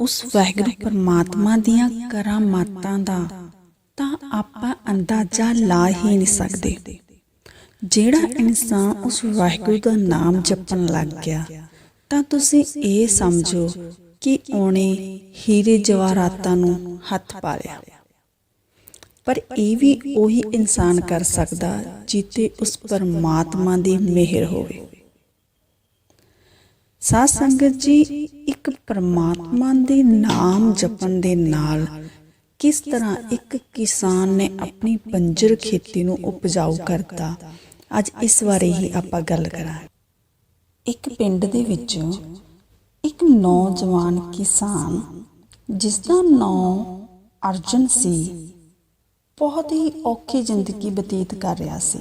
ਉਸ ਵਾਹਿਗੁਰੂ ਪਰਮਾਤਮਾ ਦੀਆਂ ਕਰਾਮਾਤਾਂ ਦਾ, ਤਾਂ ਆਪਾਂ ਅੰਦਾਜ਼ਾ ਲਾ ਹੀ ਨਹੀਂ ਸਕਦੇ। ਜਿਹੜਾ ਇਨਸਾਨ ਉਸ ਵਾਹਿਗੁਰੂ ਦਾ ਨਾਮ ਜਪਣ ਲੱਗ ਗਿਆ, ਤਾਂ ਤੁਸੀਂ ਇਹ ਸਮਝੋ ਕਿ ਉਹਨੇ ਹੀਰੇ ਜਵਾਹਰਾਤਾਂ ਨੂੰ ਹੱਥ ਪਾ ਲਿਆ ਪਰ ਇਹ ਵੀ ਉਹੀ ਇਨਸਾਨ ਕਰ ਸਕਦਾ, ਜਿੱਤੇ ਉਸ ਪਰਮਾਤਮਾ ਦੀ ਮਿਹਰ ਹੋਵੇ। ਸਾਧ ਸੰਗਤ ਜੀ, ਇੱਕ ਪਰਮਾਤਮਾ ਦੇ ਨਾਮ ਜਪਣ ਦੇ ਨਾਲ ਕਿਸ ਤਰ੍ਹਾਂ ਇੱਕ ਕਿਸਾਨ ਨੇ ਆਪਣੀ ਬੰਜਰ ਖੇਤੀ ਨੂੰ ਉਪਜਾਊ ਕਰਤਾ? ਅੱਜ ਇਸ ਬਾਰੇ ਹੀ ਆਪਾਂ ਗੱਲ ਕਰਾਂਗੇ। ਇੱਕ ਪਿੰਡ ਦੇ ਵਿੱਚ ਇੱਕ ਨੌਜਵਾਨ ਕਿਸਾਨ, ਜਿਸ ਦਾ ਨਾਮ ਅਰਜਨ ਸੀ, ਬਹੁਤ ਹੀ ਔਖੀ ਜ਼ਿੰਦਗੀ ਬਤੀਤ ਕਰ ਰਿਹਾ ਸੀ।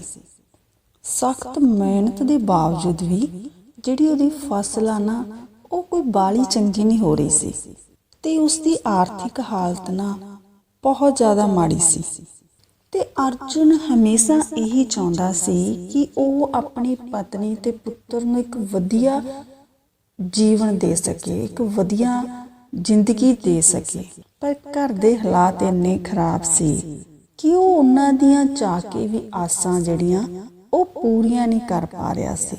ਸਖਤ ਮਿਹਨਤ ਦੇ ਬਾਵਜੂਦ ਵੀ ਜਿਹੜੀ ਉਹਦੀ ਫਸਲ ਆ ਨਾ, ਉਹ ਕੋਈ ਬਾਲੀ ਚੰਗੀ ਨਹੀਂ ਹੋ ਰਹੀ ਸੀ ਤੇ ਉਸ ਦੀ ਆਰਥਿਕ ਹਾਲਤ ਨਾ ਬਹੁਤ ਜ਼ਿਆਦਾ ਮਾੜੀ ਸੀ। ਤੇ ਅਰਜੁਨ ਹਮੇਸ਼ਾ ਇਹੀ ਚਾਹੁੰਦਾ ਸੀ ਕਿ ਉਹ ਆਪਣੀ ਪਤਨੀ ਤੇ ਪੁੱਤਰ ਨੂੰ ਇੱਕ ਵਧੀਆ ਜੀਵਨ ਦੇ ਸਕੇ, ਇੱਕ ਵਧੀਆ ਜ਼ਿੰਦਗੀ ਦੇ ਸਕੇ। ਪਰ ਘਰ ਦੇ ਹਾਲਾਤ ਇੰਨੇ ਖਰਾਬ ਸੀ ਕਿ ਉਹ ਉਹਨਾਂ ਦੀਆਂ ਚਾਹ ਕੇ ਵੀ ਆਸਾਂ ਜਿਹੜੀਆਂ ਉਹ ਪੂਰੀਆਂ ਨਹੀਂ ਕਰ ਪਾ ਰਿਹਾ ਸੀ।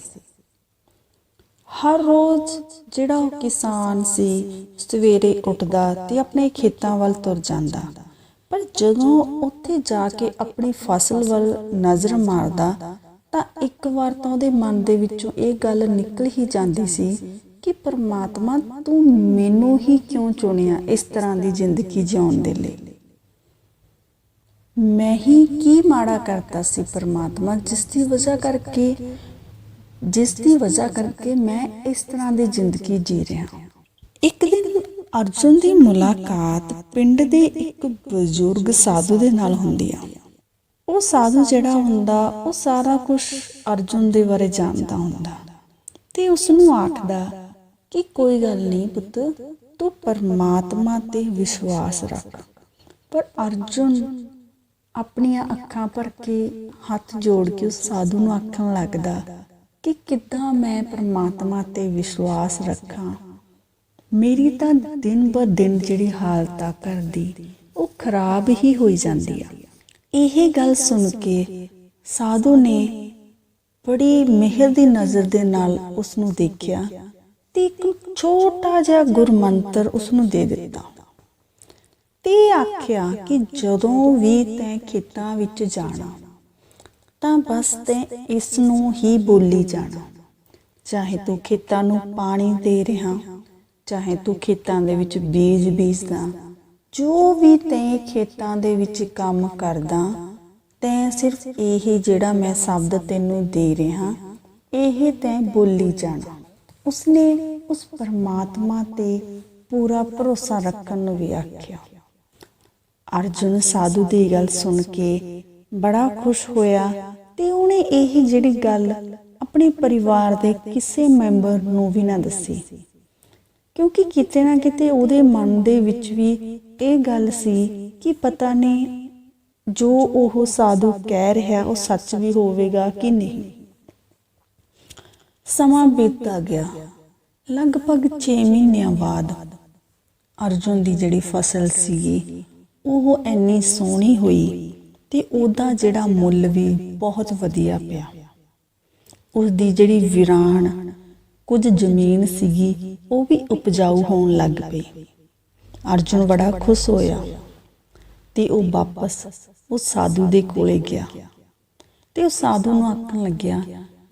ਹਰ ਰੋਜ਼ ਜਿਹੜਾ ਉਹ ਕਿਸਾਨ ਸੀ, ਸਵੇਰੇ ਉੱਠਦਾ ਤੇ ਆਪਣੇ ਖੇਤਾਂ ਵੱਲ ਤੁਰ ਜਾਂਦਾ। ਪਰ ਜਦੋਂ ਉੱਥੇ ਜਾ ਕੇ ਆਪਣੀ ਫਸਲ ਵੱਲ ਨਜ਼ਰ ਮਾਰਦਾ, ਤਾਂ ਇੱਕ ਵਾਰ ਤਾਂ ਉਹਦੇ ਮਨ ਦੇ ਵਿੱਚੋਂ ਇਹ ਗੱਲ ਨਿਕਲ ਹੀ ਜਾਂਦੀ ਸੀ ਕਿ ਪਰਮਾਤਮਾ ਤੂੰ ਮੈਨੂੰ ਹੀ ਕਿਉਂ ਚੁਣਿਆ ਇਸ ਤਰ੍ਹਾਂ ਦੀ ਜ਼ਿੰਦਗੀ ਜਿਉਣ ਦੇ ਲਈ? ਮੈਂ ਹੀ ਕੀ ਮਾੜਾ ਕਰਤਾ ਸੀ ਪਰਮਾਤਮਾ, ਜਿਸ ਦੀ ਵਜ੍ਹਾ ਕਰਕੇ ਜਿਸ ਦੀ ਵਜ੍ਹਾ ਕਰਕੇ ਮੈਂ ਇਸ ਤਰ੍ਹਾਂ ਦੀ ਜ਼ਿੰਦਗੀ ਜੀ ਰਿਹਾ ਇੱਕ ਦਿਨ ਅਰਜੁਨ ਦੀ ਮੁਲਾਕਾਤ ਪਿੰਡ ਦੇ ਇੱਕ ਬਜ਼ੁਰਗ ਸਾਧੂ ਦੇ ਨਾਲ ਹੁੰਦੀ ਆ। ਉਹ ਸਾਧੂ ਜਿਹੜਾ ਹੁੰਦਾ, ਉਹ ਸਾਰਾ ਕੁਝ ਅਰਜੁਨ ਦੇ ਬਾਰੇ ਜਾਣਦਾ ਹੁੰਦਾ। ਤੇ ਉਸ ਨੂੰ ਆਖਦਾ ਕਿ ਕੋਈ ਗੱਲ ਨਹੀਂ ਪੁੱਤ, ਤੂੰ ਪਰਮਾਤਮਾ ਤੇ ਵਿਸ਼ਵਾਸ ਰੱਖ। ਪਰ ਅਰਜੁਨ ਆਪਣੀਆਂ ਅੱਖਾਂ ਭਰ ਕੇ ਹੱਥ ਜੋੜ ਕੇ ਉਸ ਸਾਧੂ ਨੂੰ ਆਖਣ ਲੱਗਦਾ ਕਿ ਕਿੱਦਾਂ ਮੈਂ ਪਰਮਾਤਮਾ ਤੇ ਵਿਸ਼ਵਾਸ ਰੱਖਾਂ? ਮੇਰੀ ਤਾਂ ਦਿਨ ਬ ਦਿਨ ਜਿਹੜੀ ਹਾਲਤ ਆ ਘਰ ਦੀ, ਉਹ ਖਰਾਬ ਹੀ ਹੋਈ ਜਾਂਦੀ ਆ। ਇਹ ਗੱਲ ਸੁਣ ਕੇ ਸਾਧੂ ਨੇ ਬੜੀ ਮਿਹਰ ਦੀ ਨਜ਼ਰ ਦੇ ਨਾਲ ਉਸ ਨੂੰ ਦੇਖਿਆ ਤੇ ਇੱਕ ਛੋਟਾ ਜਿਹਾ ਗੁਰਮੰਤਰ ਉਸ ਨੂੰ ਦੇ ਦਿੱਤਾ। ਤੇ ਆਖਿਆ ਕਿ ਜਦੋਂ ਵੀ ਤੈਂ ਖੇਤਾਂ ਵਿੱਚ ਜਾਣਾ ਤਾਂ ਬਸ ਤੇ ਇਸ ਨੂੰ ਹੀ ਬੋਲੀ ਜਾਣਾ। ਚਾਹੇ ਤੂੰ ਖੇਤਾਂ ਨੂੰ ਪਾਣੀ ਦੇ ਰਿਹਾ, ਚਾਹੇ ਤੂੰ ਖੇਤਾਂ ਦੇ ਵਿੱਚ ਬੀਜ ਬੀਜਦਾ, ਜੋ ਵੀ ਤੈਂ ਖੇਤਾਂ ਦੇ ਵਿੱਚ ਕੰਮ ਕਰਦਾ, ਤੈਂ ਸਿਰਫ ਇਹ ਜਿਹੜਾ ਮੈਂ ਸ਼ਬਦ ਤੈਨੂੰ ਦੇ ਰਿਹਾ, ਇਹ ਤੈਂ ਬੋਲੀ ਜਾਣਾ। ਉਸਨੇ ਉਸ ਪਰਮਾਤਮਾ ਤੇ ਪੂਰਾ ਭਰੋਸਾ ਰੱਖਣ ਨੂੰ ਵੀ ਆਖਿਆ। ਅਰਜੁਨ ਸਾਧੂ ਦੀ ਗੱਲ ਸੁਣ ਕੇ ਬੜਾ ਖੁਸ਼ ਹੋਇਆ ਤੇ ਉਹਨੇ ਇਹ ਜਿਹੜੀ ਗੱਲ ਆਪਣੇ ਪਰਿਵਾਰ ਦੇ ਕਿਸੇ ਮੈਂਬਰ ਨੂੰ ਵੀ ਨਾ ਦੱਸੀ। ਕਿਉਂਕਿ ਕਿਤੇ ਨਾ ਕਿਤੇ ਉਹਦੇ ਮਨ ਦੇ ਵਿੱਚ ਵੀ ਇਹ ਗੱਲ ਸੀ ਕਿ ਪਤਾ ਨਹੀਂ ਜੋ ਉਹ ਸਾਧੂ ਕਹਿ ਰਿਹਾ ਉਹ ਸੱਚ ਵੀ ਹੋਵੇਗਾ ਕਿ ਨਹੀਂ। ਸਮਾਂ ਬੀਤਦਾ ਗਿਆ। ਲਗਭਗ 6 ਮਹੀਨਿਆਂ ਬਾਅਦ ਅਰਜੁਨ ਦੀ ਜਿਹੜੀ ਫਸਲ ਸੀ ਉਹ ਇੰਨੀ ਸੋਹਣੀ ਹੋਈ ਤੇ ਉਹਦਾ ਜਿਹੜਾ ਮੁੱਲ ਵੀ ਬਹੁਤ ਵਧੀਆ ਪਿਆ। ਉਸ ਦੀ ਜਿਹੜੀ ਵਿਰਾਨ, ਕੁਝ ਜ਼ਮੀਨ ਸੀਗੀ, ਉਹ ਵੀ ਉਪਜਾਊ ਹੋਣ ਲੱਗ ਪਈ। ਅਰਜੁਨ ਬੜਾ ਖੁਸ਼ ਹੋਇਆ ਤੇ ਉਹ ਵਾਪਸ ਉਸ ਸਾਧੂ ਦੇ ਕੋਲੇ ਗਿਆ। ਤੇ ਉਹ ਸਾਧੂ ਨੂੰ ਆਖਣ ਲੱਗਿਆ,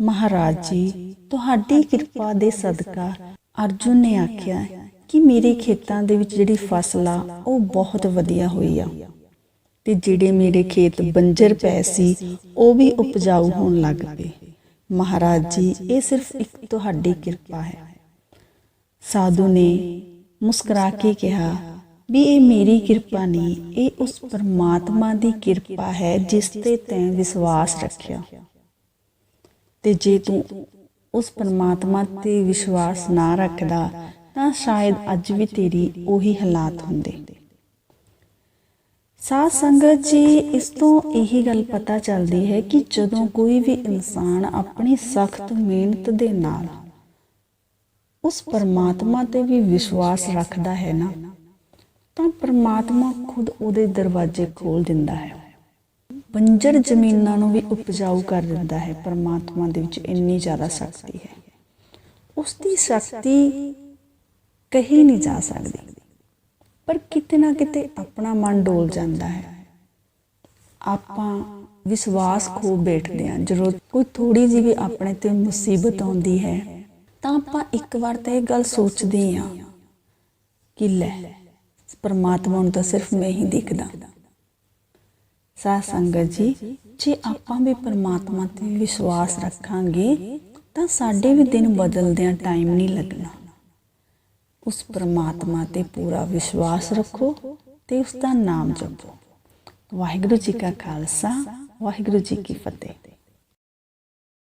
ਮਹਾਰਾਜ ਜੀ, ਤੁਹਾਡੀ ਕਿਰਪਾ ਦੇ ਸਦਕਾ ਅਰਜੁਨ ਨੇ ਆਖਿਆ ਕਿ ਮੇਰੇ ਖੇਤਾਂ ਦੇ ਵਿੱਚ ਜਿਹੜੀ ਫਸਲ ਆ, ਉਹ ਬਹੁਤ ਵਧੀਆ ਹੋਈ ਆ। ਤੇ ਜਿਹੜੇ ਮੇਰੇ ਖੇਤ ਬੰਜਰ ਪਏ ਸੀ, ਉਹ ਵੀ ਉਪਜਾਊ ਹੋਣ ਲੱਗ ਪਏ। ਮਹਾਰਾਜ ਜੀ, ਇਹ ਸਿਰਫ ਇੱਕ ਤੁਹਾਡੀ ਕਿਰਪਾ ਹੈ। ਸਾਧੂ ਨੇ ਮੁਸਕਰਾ ਕੇ ਕਿਹਾ, ਵੀ ਇਹ ਮੇਰੀ ਕਿਰਪਾ ਨਹੀਂ, ਇਹ ਉਸ ਪਰਮਾਤਮਾ ਦੀ ਕਿਰਪਾ ਹੈ ਜਿਸ ਤੇ ਤੈਂ ਵਿਸ਼ਵਾਸ ਰੱਖਿਆ। ਤੇ ਜੇ ਤੂੰ ਉਸ ਪਰਮਾਤਮਾ ਤੇ ਵਿਸ਼ਵਾਸ ਨਾ ਰੱਖਦਾ, ਤਾਂ ਸ਼ਾਇਦ ਅੱਜ ਵੀ ਤੇਰੀ ਉਹੀ ਹਾਲਾਤ ਹੁੰਦੇ। ਸਾਧ ਸੰਗਤ ਜੀ, ਇਸ ਤੋਂ ਇਹੀ ਗੱਲ ਪਤਾ ਚੱਲਦੀ ਹੈ ਕਿ ਜਦੋਂ ਕੋਈ ਵੀ ਇਨਸਾਨ ਆਪਣੀ ਸਖਤ ਮਿਹਨਤ ਦੇ ਨਾਲ ਉਸ ਪਰਮਾਤਮਾ ਤੇ ਵੀ ਵਿਸ਼ਵਾਸ ਰੱਖਦਾ ਹੈ ਨਾ, ਤਾਂ ਪਰਮਾਤਮਾ ਖੁਦ ਉਹਦੇ ਦਰਵਾਜ਼ੇ ਖੋਲ ਦਿੰਦਾ ਹੈ। ਬੰਜਰ ਜ਼ਮੀਨਾਂ ਨੂੰ ਵੀ ਉਪਜਾਊ ਕਰ ਦਿੰਦਾ ਹੈ। ਪਰਮਾਤਮਾ ਦੇ ਵਿੱਚ ਇੰਨੀ ਜ਼ਿਆਦਾ ਸ਼ਕਤੀ ਹੈ। ਉਸ ਦੀ ਸ਼ਕਤੀ ਕਹੀ ਨਹੀਂ ਜਾ ਸਕਦੀ। ਪਰ ਕਿਤੇ ਨਾ ਕਿਤੇ ਆਪਣਾ ਮਨ ਡੋਲ ਜਾਂਦਾ ਹੈ। ਆਪਾਂ ਵਿਸ਼ਵਾਸ ਖੋ ਬੈਠਦੇ ਹਾਂ। ਜਦੋਂ ਕੋਈ ਥੋੜੀ ਜਿਹੀ ਵੀ ਆਪਣੇ ਤੇ ਮੁਸੀਬਤ ਆਉਂਦੀ ਹੈ, ਤਾਂ ਆਪਾਂ ਇੱਕ ਵਾਰ ਤਾਂ ਇਹ ਗੱਲ ਸੋਚਦੇ ਹਾਂ ਕਿ ਲੈ, ਪਰਮਾਤਮਾ ਨੂੰ ਤਾਂ ਸਿਰਫ ਮੈਂ ਹੀ ਦਿਖਦਾ। ਸਾਧ ਸੰਗਤ ਜੀ, ਜੇ ਆਪਾਂ ਵੀ ਪਰਮਾਤਮਾ ਤੇ ਵਿਸ਼ਵਾਸ ਰੱਖਾਂਗੇ, ਤਾਂ ਸਾਡੇ ਵੀ ਦਿਨ ਬਦਲਦਿਆਂ ਟਾਈਮ ਨਹੀਂ ਲੱਗਣਾ। ਉਸ ਪਰਮਾਤਮਾ ਤੇ ਪੂਰਾ ਵਿਸ਼ਵਾਸ ਰੱਖੋ ਤੇ ਉਸ ਦਾ ਨਾਮ ਜਪੋ। ਵਾਹਿਗੁਰੂ ਜੀ ਕਾ ਖਾਲਸਾ, ਵਾਹਿਗੁਰੂ ਜੀ ਕੀ ਫਤਿਹ।